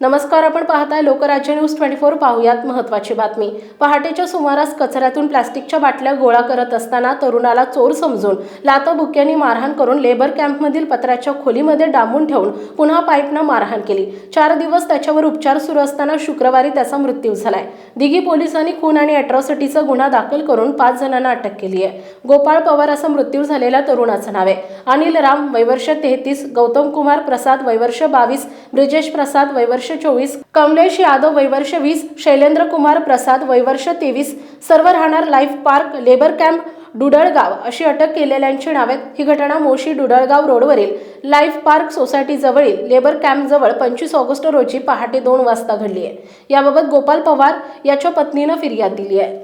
नमस्कार आपण पाहताय लोकराज्य न्यूज ट्वेंटी फोर पाहुयात महत्वाची बातमी. पहाटेच्या सुमारास कचऱ्यातून प्लास्टिकच्या बाटल्या गोळा करत असताना तरुणाला चोर समजून लाताबुक्यांनी मारहाण करून लेबर कॅम्पमधील पत्र्याच्या खोलीमध्ये डांबून ठेवून पुन्हा पाईपनं मारहाण केली. चार दिवस त्याच्यावर उपचार सुरू असताना शुक्रवारी त्याचा मृत्यू झालाय. दिघी पोलिसांनी खून आणि अॅट्रॉसिटीचा गुन्हा दाखल करून पाच जणांना अटक केली आहे गोपाळ पवार असा मृत्यू झालेल्या तरुणाचं नाव आहे. अनिल राम वैवर्ष तेहतीस गौतम कुमार प्रसाद वैवर्ष बावीस ब्रिजेश प्रसाद वैवर्ष चोवीस कमलेश यादव वैवर्ष वीस शैलेंद्र कुमार प्रसाद वैवर्ष तेवीस सर्व राहणार life park labour camp Dudulgaon अशी अटक केलेल्यांची नावे ही घटना मोशी डुडळगाव रोडवरील लाईफ पार्क सोसायटीजवळील लेबर कॅम्पजवळ पंचवीस ऑगस्ट रोजी पहाटे दोन वाजता घडली आहे. याबाबत गोपाल पवार याच्या पत्नीनं फिर्याद दिली आहे.